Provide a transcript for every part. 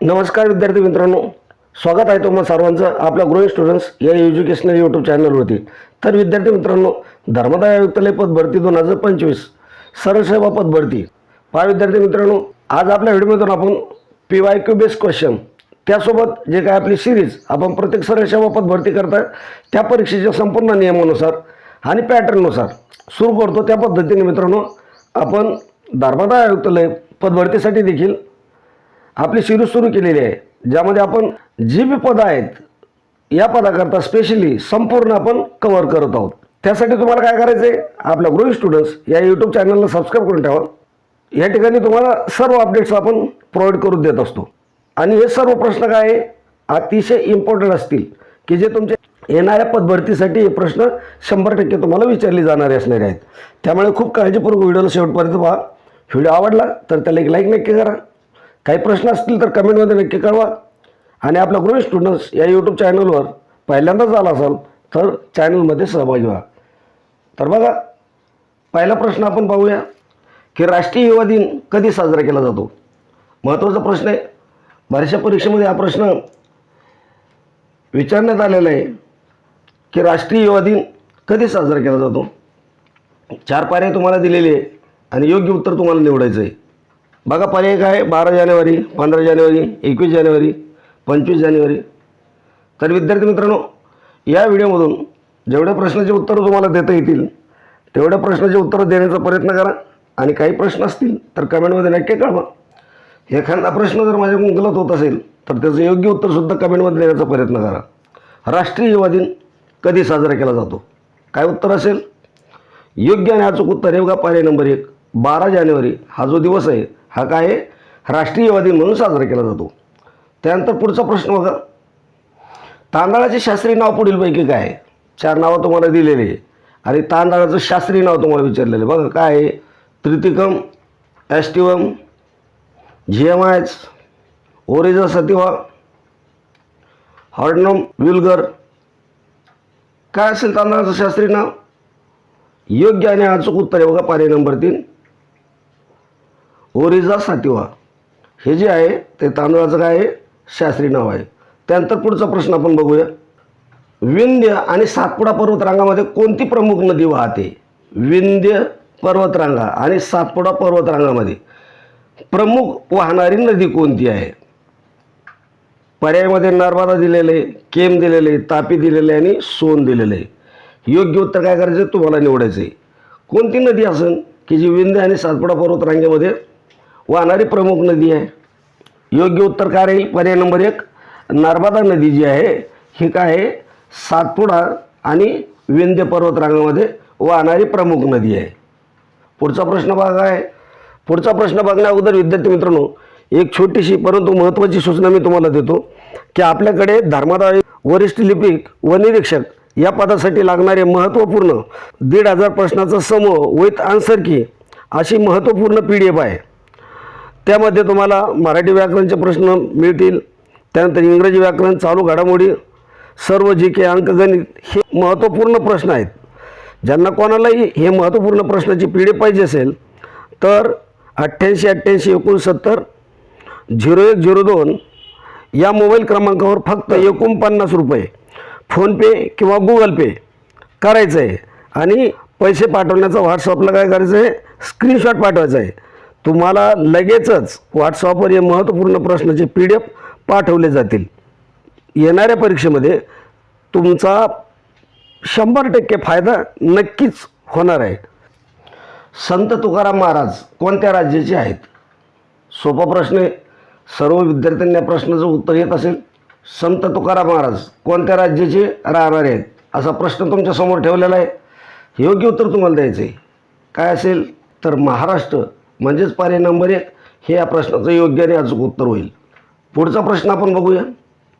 नमस्कार विद्यार्थी मित्रांनो. स्वागत आहे तुम्हाला सर्वांचं आपल्या ग्रोईंग स्टुडंट्स या एज्युकेशनल यूट्यूब चॅनलवरती तर विद्यार्थी मित्रांनो धर्मदाय आयुक्तालय पद भरती दोन हजार पंचवीस. सरसेवा पद भरती. पहा विद्यार्थी मित्रांनो आज आपल्या व्हिडिओमधून आपण P Y Q best question त्यासोबत जे काय आपली सिरीज आपण प्रत्येक सरसेवा पद भरती करता त्या परीक्षेच्या संपूर्ण नियमानुसार आणि पॅटर्ननुसार सुरू करतो. त्या पद्धतीने मित्रांनो आपण धर्मदाय आयुक्तालय पदभरतीसाठी देखील आपली सिरीज सुरू केलेली आहे. ज्यामध्ये आपण जी बी पदं आहेत या पदाकरता स्पेशली संपूर्ण आपण कव्हर करत आहोत. त्यासाठी तुम्हाला काय करायचं आहे आपल्या ग्रोईंग स्टुडंट्स या यूट्यूब चॅनलला सबस्क्राईब करून ठेवा. या ठिकाणी तुम्हाला सर्व अपडेट्स आपण प्रोव्हाइड करून देत असतो. आणि हे सर्व प्रश्न काय आहे? अतिशय इम्पॉर्टंट असतील की जे तुमचे येणाऱ्या पदभरतीसाठी हे प्रश्न शंभर टक्के तुम्हाला विचारले जाणारे असणारे आहेत. त्यामुळे खूप काळजीपूर्वक व्हिडिओला शेवटपर्यंत पहा. व्हिडिओ आवडला तर त्याला एक लाईक नक्की करा. काही प्रश्न असतील तर कमेंटमध्ये नक्की कळवा. आणि आपला गृह स्टुडंट्स या यूट्यूब चॅनलवर पहिल्यांदाच आला असाल तर चॅनलमध्ये सहभागी व्हा. तर बघा पहिला प्रश्न आपण पाहूया की राष्ट्रीय युवा दिन कधी साजरा केला जातो? महत्त्वाचा प्रश्न आहे. बऱ्याचशा परीक्षेमध्ये हा प्रश्न विचारण्यात आलेला आहे की राष्ट्रीय युवा दिन कधी साजरा केला जातो? चार पायऱ्या तुम्हाला दिलेले आहे आणि योग्य उत्तर तुम्हाला निवडायचं आहे. बघा पर्याय काय आहे? बारा जानेवारी पंधरा जानेवारी एकवीस जानेवारी पंचवीस जानेवारी. तर विद्यार्थी मित्रांनो या व्हिडिओमधून जेवढ्या प्रश्नाचे उत्तरं तुम्हाला देता येतील तेवढ्या प्रश्नाचे उत्तरं देण्याचा प्रयत्न करा. आणि काही प्रश्न असतील तर कमेंटमध्ये नक्की कळवा. एखादा प्रश्न जर माझ्याकडून गलत होत असेल तर त्याचं योग्य उत्तरसुद्धा कमेंटमध्ये देण्याचा प्रयत्न करा. राष्ट्रीय युवा दिन कधी साजरा केला जातो? काय उत्तर असेल? योग्य आणि अचूक उत्तर हे बघा पर्याय नंबर एक. बारा जानेवारी हा जो दिवस आहे हा काय आहे? म्हणून साजरा केला जातो. त्यानंतर पुढचा प्रश्न बघा. तांदळाचे शास्त्रीय नाव पुढीलपैकी काय आहे? चार नावं तुम्हाला दिलेली आहे. आणि तांदळाचं शास्त्रीय नाव तुम्हाला विचारलेलं आहे. बघा काय आहे? त्रितिकम ॲस्टिवम झिएमायच ओरिजा सतिवा हॉर्डनम विलगर. काय असेल तांदळाचं शास्त्रीय नाव? योग्य आणि अचूक उत्तर आहे बघा पर्याय नंबर तीन. ओरिजा सातिवा हे जे आहे ते तांदळाचं काय आहे? शास्त्रीय नाव आहे. त्यानंतर पुढचा प्रश्न आपण बघूया. विंध्य आणि सातपुडा पर्वतरांगामध्ये कोणती प्रमुख नदी वाहते? विंध्य पर्वतरांगा आणि सातपुडा पर्वतरांगामध्ये प्रमुख वाहणारी नदी कोणती आहे? पर्यायमध्ये नर्मदा दिलेले आहे केम दिलेले आहे तापी दिलेले आहे आणि सोन दिलेले. आहे योग्य उत्तर काय करायचं आहे तुम्हाला निवडायचं आहे कोणती नदी असेल की जी विंध्य आणि सातपुडा पर्वतरांगेमध्ये वाहणारी प्रमुख नदी आहे. योग्य उत्तर काय राहील? पर्याय नंबर एक नर्मदा नदी जी आहे ही काय आहे? सातपुडा आणि विंध्य पर्वतरांगामध्ये वाहणारी प्रमुख नदी आहे. पुढचा प्रश्न बघा आहे. पुढचा प्रश्न बघण्या अगोदर विद्यार्थी मित्रांनो एक छोटीशी परंतु महत्त्वाची सूचना मी तुम्हाला देतो की आपल्याकडे धर्मादाय वरिष्ठ लिपिक व निरीक्षक या पदासाठी लागणारे महत्त्वपूर्ण दीड हजार प्रश्नाचा समूह विथ आन्सर की अशी महत्त्वपूर्ण पी डी एफ आहे. त्यामध्ये तुम्हाला मराठी व्याकरणचे प्रश्न मिळतील. त्यानंतर इंग्रजी व्याकरण चालू घडामोडी सर्व जी के अंकगणित हे महत्त्वपूर्ण प्रश्न आहेत. ज्यांना कोणालाही हे महत्त्वपूर्ण प्रश्नाची पिढी पाहिजे असेल तर अठ्ठ्याऐंशी अठ्ठ्याऐंशी एकोणसत्तर झिरो एक झिरो दोन या मोबाईल क्रमांकावर फक्त एकोणपन्नास रुपये फोनपे किंवा गुगल पे करायचं आहे. आणि पैसे पाठवण्याचा व्हॉट्सअपला काय करायचं आहे? स्क्रीनशॉट पाठवायचा आहे. तुम्हाला लगेचच व्हॉट्सअपवर हे महत्त्वपूर्ण प्रश्नाचे पी डी एफ पाठवले जातील. येणाऱ्या परीक्षेमध्ये तुमचा शंभर टक्के फायदा नक्कीच होणार आहे. संत तुकाराम महाराज कोणत्या राज्याचे आहेत? सोपा प्रश्न आहे. सर्व विद्यार्थ्यांना प्रश्नाचं उत्तर येत असेल. संत तुकाराम महाराज कोणत्या राज्याचे राहणारे आहेत? असा प्रश्न तुमच्यासमोर ठेवलेला आहे. योग्य उत्तर तुम्हाला द्यायचं आहे काय असेल? तर महाराष्ट्र म्हणजेच पर्याय नंबर एक हे या प्रश्नाचं योग्य आणि अचूक उत्तर होईल. पुढचा प्रश्न आपण बघूया.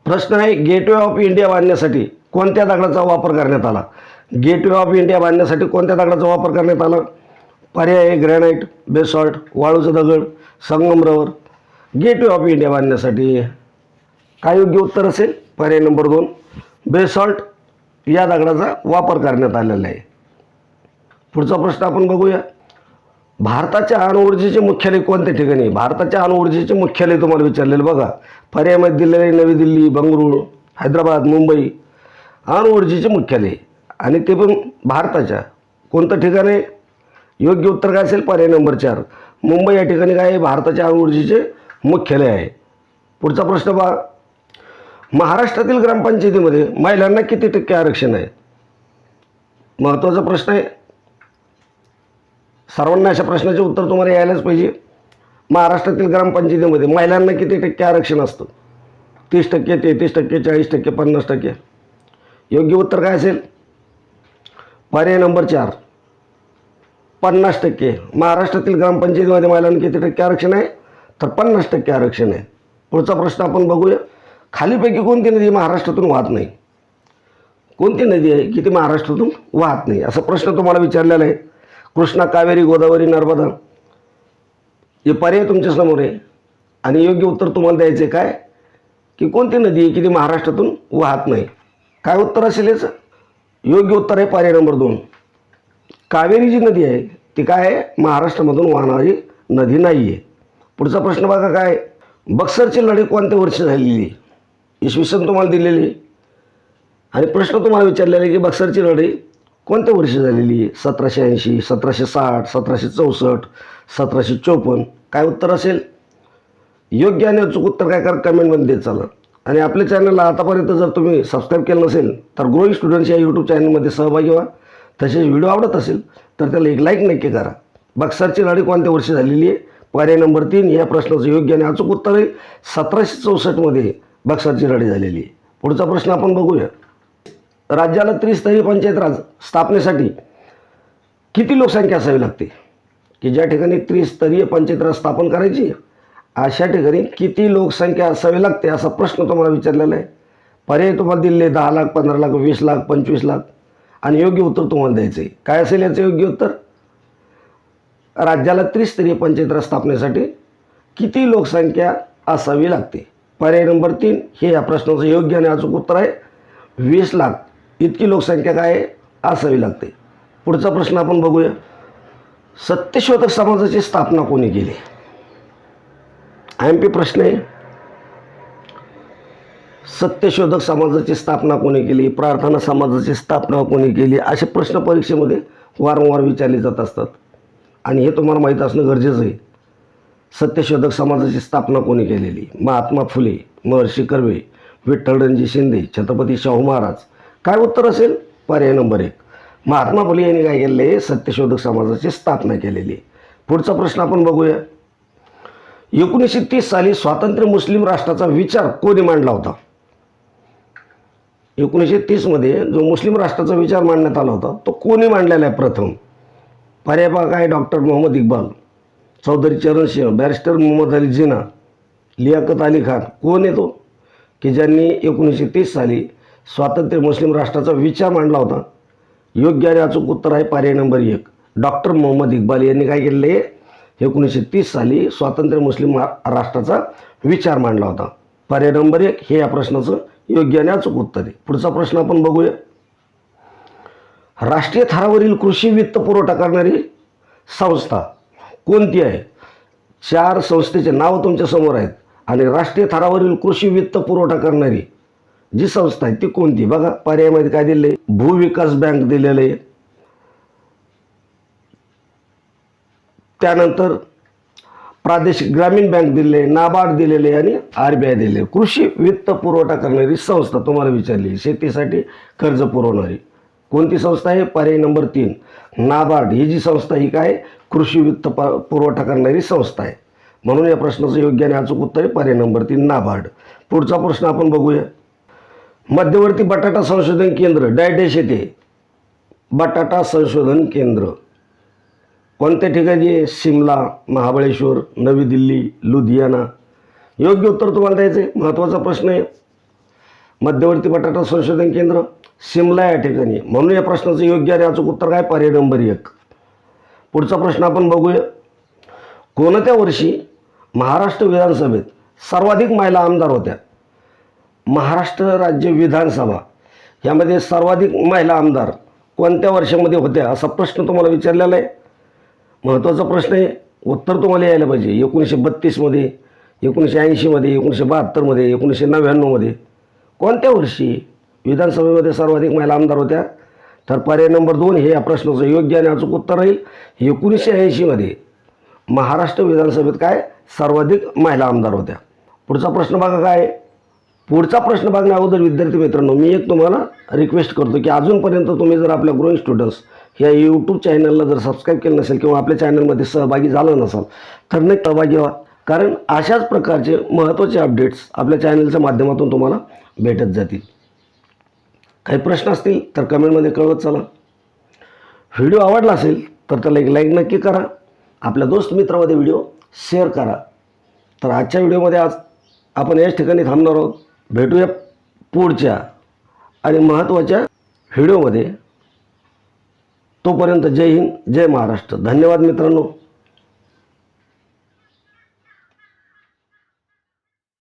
प्रश्न आहे गेटवे ऑफ इंडिया बांधण्यासाठी कोणत्या दगडाचा वापर करण्यात आला? गेटवे ऑफ इंडिया बांधण्यासाठी कोणत्या दगडाचा वापर करण्यात आला? पर्याय आहे ग्रॅनाईट बेसॉल्ट वाळूचं दगड संगमरवर गेटवे ऑफ इंडिया बांधण्यासाठी काय योग्य उत्तर असेल? पर्याय नंबर दोन बेसॉल्ट या दगडाचा वापर करण्यात आलेला आहे. पुढचा प्रश्न आपण बघूया. भारताच्या अणुऊर्जेचे मुख्यालय कोणत्या ठिकाणी? आहे? भारताच्या अणुऊर्जेचे मुख्यालय तुम्हाला विचारलेलं बघा. पर्यायमध्ये दिलेलं आहे नवी दिल्ली बंगळुरू हैदराबाद मुंबई अणुऊर्जेचे मुख्यालय. आणि ते पण भारताच्या. कोणतं ठिकाण आहे? योग्य उत्तर काय असेल? पर्याय नंबर चार. मुंबई या ठिकाणी काय आहे? भारताच्या अणुऊर्जेचे मुख्यालय आहे. पुढचा प्रश्न पहा. महाराष्ट्रातील ग्रामपंचायतीमध्ये महिलांना किती टक्के आरक्षण आहे? महत्त्वाचा प्रश्न आहे. सर्वांना अशा प्रश्नाचे उत्तर तुम्हाला यायलाच पाहिजे. महाराष्ट्रातील ग्रामपंचायतीमध्ये महिलांना किती टक्के आरक्षण असतं? तीस टक्के तेहतीस टक्के चाळीस टक्के पन्नास टक्के. योग्य उत्तर काय असेल? पर्याय नंबर चार. पन्नास टक्के. महाराष्ट्रातील ग्रामपंचायतीमध्ये महिलांना किती टक्के आरक्षण आहे? तर पन्नास टक्के आरक्षण आहे. पुढचा प्रश्न आपण बघूया. खालीपैकी कोणती नदी महाराष्ट्रातून वाहत नाही? कोणती नदी आहे? की ती महाराष्ट्रातून वाहत नाही? असा प्रश्न तुम्हाला विचारलेला आहे. कृष्णा कावेरी गोदावरी नर्मदा. हे पर्याय तुमच्यासमोर आहे. आणि योग्य उत्तर तुम्हाला द्यायचं आहे काय? की कोणती नदी आहे की ती महाराष्ट्रातून वाहत नाही? काय उत्तर असेल याचं? योग्य उत्तर आहे पर्याय नंबर दोन. कावेरी जी नदी आहे ती काय आहे? महाराष्ट्रामधून वाहणारी नदी नाही आहे पुढचा प्रश्न बघा काय? बक्सरची लढाई कोणत्या वर्षी झालेली? आहे इसवी सन तुम्हाला दिलेली. आणि प्रश्न तुम्हाला विचारलेला आहे की बक्सरची लढाई कोणत्या वर्षी झालेली आहे? सतराशे ऐंशी सतराशे साठ सतराशे चौसष्ट सतराशे चोपन्न? काय उत्तर असेल? योग्य आणि अचूक उत्तर काय करा कमेंटमध्ये देत चाला. आणि आपल्या चॅनलला आतापर्यंत जर तुम्ही सबस्क्राईब केलं नसेल तर ग्रोईंग स्टुडंट्स या यूट्यूब चॅनलमध्ये सहभागी व्हा. तसेच व्हिडिओ आवडत असेल तर त्याला एक लाईक नक्की करा. बक्सरची लढाई कोणत्या वर्षी झालेली आहे? पर्याय नंबर तीन या प्रश्नाचं योग्य आणि अचूक उत्तर आहे. सतराशे चौसष्टमध्ये बक्सरची लढाई झालेली आहे. पुढचा प्रश्न आपण बघूया. राज्याला त्रिस्तरीय पंचायत राज स्थापनेसाठी किती लोकसंख्या असावी लागते? की ज्या ठिकाणी त्रिस्तरीय पंचायत राज स्थापन करायची अशा ठिकाणी किती लोकसंख्या असावी लागते असा प्रश्न तुम्हाला विचारलेला आहे. पर्याय तुम्हाला दिलेले दहा लाख पंधरा लाख वीस लाख पंचवीस लाख. आणि योग्य उत्तर तुम्हाला द्यायचं आहे काय असेल याचं योग्य उत्तर? राज्याला त्रिस्तरीय पंचायत राज स्थापनेसाठी किती लोकसंख्या असावी लागते? पर्याय नंबर तीन हे या प्रश्नाचं योग्य आणि अचूक उत्तर आहे. वीस लाख. इतकी लोकसंख्या काय असावी लागते? पुढचा प्रश्न आपण बघूया. सत्यशोधक समाजाची स्थापना कोणी केली? आय एम पी प्रश्न आहे. सत्यशोधक समाजाची स्थापना कोणी केली? प्रार्थना समाजाची स्थापना कोणी केली? असे प्रश्न परीक्षेमध्ये वारंवार विचारले जात असतात. आणि हे तुम्हाला माहीत असणं गरजेचं आहे. सत्यशोधक समाजाची स्थापना कोणी केलेली? महात्मा फुले महर्षी कर्वे विठ्ठलरणजी शिंदे छत्रपती शाहू महाराज काय उत्तर असेल? पर्याय नंबर एक. महात्मा फुले यांनी काय केलेलं आहे? सत्यशोधक समाजाची स्थापना केलेली आहे. पुढचा प्रश्न आपण बघूया. एकोणीसशे तीस साली स्वातंत्र्य मुस्लिम राष्ट्राचा विचार कोणी मांडला होता? एकोणीसशे तीसमध्ये जो मुस्लिम राष्ट्राचा विचार मांडण्यात आला होता तो कोणी मांडलेला आहे प्रथम? पर्याय बघा आहे डॉक्टर मोहम्मद इक्बाल चौधरी चरण सिंह बॅरिस्टर मोहम्मद अली जिना लियाकत अली खान कोण येतो की ज्यांनी एकोणीसशे तीस साली स्वातंत्र्य मुस्लिम राष्ट्राचा विचार मांडला होता. योग्य आणि अचूक उत्तर आहे पर्याय नंबर एक. डॉक्टर मोहम्मद इक्बाल यांनी काय केलेलं? आहे एकोणीसशे तीस साली स्वातंत्र्य मुस्लिम राष्ट्राचा विचार मांडला होता. पर्याय नंबर एक हे या प्रश्नाचं योग्य आणि अचूक उत्तर आहे. पुढचा प्रश्न आपण बघूया. राष्ट्रीय थरावरील कृषी वित्त पुरवठा करणारी संस्था कोणती आहे? चार संस्थेचे नाव तुमच्यासमोर आहेत. आणि राष्ट्रीय थरावरील कृषी वित्त पुरवठा करणारी जी संस्था आहे ती कोणती? बघा पर्यायामध्ये काय दिले भूविकास बँक दिलेलं आहे. त्यानंतर प्रादेशिक ग्रामीण बँक दिले नाबार्ड दिलेले आणि आर बी आय दिले कृषी वित्त पुरवठा करणारी संस्था तुम्हाला विचारली शेतीसाठी कर्ज पुरवणारी. कोणती संस्था आहे? पर्याय नंबर तीन. नाबार्ड ही जी संस्था ही काय? कृषी वित्त प पुरवठा करणारी संस्था आहे. म्हणून या प्रश्नाचं योग्य आणि अचूक उत्तर आहे. पर्याय नंबर तीन नाबार्ड. पुढचा प्रश्न आपण बघूया. मध्यवर्ती बटाटा संशोधन केंद्र डायडेश येथे. बटाटा संशोधन केंद्र. कोणत्या ठिकाणी आहे? शिमला महाबळेश्वर नवी दिल्ली लुधियाना. योग्य उत्तर तुम्हाला द्यायचं आहे महत्त्वाचा प्रश्न आहे. मध्यवर्ती बटाटा संशोधन केंद्र शिमला या ठिकाणी म्हणून या प्रश्नाचं योग्य आणि अचूक उत्तर काय? पर्याय नंबर एक. पुढचा प्रश्न आपण बघूया. कोणत्या वर्षी महाराष्ट्र विधानसभेत सर्वाधिक महिला आमदार होत्या? महाराष्ट्र राज्य विधानसभा यामध्ये सर्वाधिक महिला आमदार कोणत्या वर्षामध्ये होत्या असा प्रश्न तुम्हाला विचारलेला आहे? महत्त्वाचा प्रश्न आहे. उत्तर तुम्हाला यायला पाहिजे. एकोणीसशे बत्तीसमध्ये एकोणीसशे ऐंशीमध्ये एकोणीसशे बहात्तरमध्ये एकोणीसशे नव्याण्णवमध्ये कोणत्या वर्षी विधानसभेमध्ये सर्वाधिक महिला आमदार होत्या? तर पर्याय नंबर दोन हे या प्रश्नाचं योग्य आणि अचूक उत्तर राहील. एकोणीसशे ऐंशीमध्ये महाराष्ट्र विधानसभेत काय? सर्वाधिक महिला आमदार होत्या. पुढचा प्रश्न बघा काय आहे? पुढचा प्रश्न बघण्या अगोदर विद्यार्थी मित्रांनो मी एक तुम्हाला रिक्वेस्ट करतो की अजूनपर्यंत तुम्ही जर आपल्या ग्रोईंग स्टुडंट्स या यूट्यूब चॅनलला जर सबस्क्राईब केलं नसेल किंवा आपल्या चॅनलमध्ये सहभागी झालं नसाल तर नक्की सहभागी व्हा. कारण अशाच प्रकारचे महत्त्वाचे अपडेट्स आपल्या चॅनलच्या माध्यमातून तुम्हाला भेटत जातील. काही प्रश्न असतील तर कमेंटमध्ये कळवत चला. व्हिडिओ आवडला असेल तर त्याला एक लाईक नक्की करा. आपल्या दोस्त मित्रामध्ये व्हिडिओ शेअर करा. तर आजच्या व्हिडिओमध्ये आज आपण याच ठिकाणी थांबणार आहोत. भेटूया पुढच्या आणि महत्त्वाच्या व्हिडिओमध्ये. तोपर्यंत जय हिंद जय महाराष्ट्र. धन्यवाद मित्रांनो.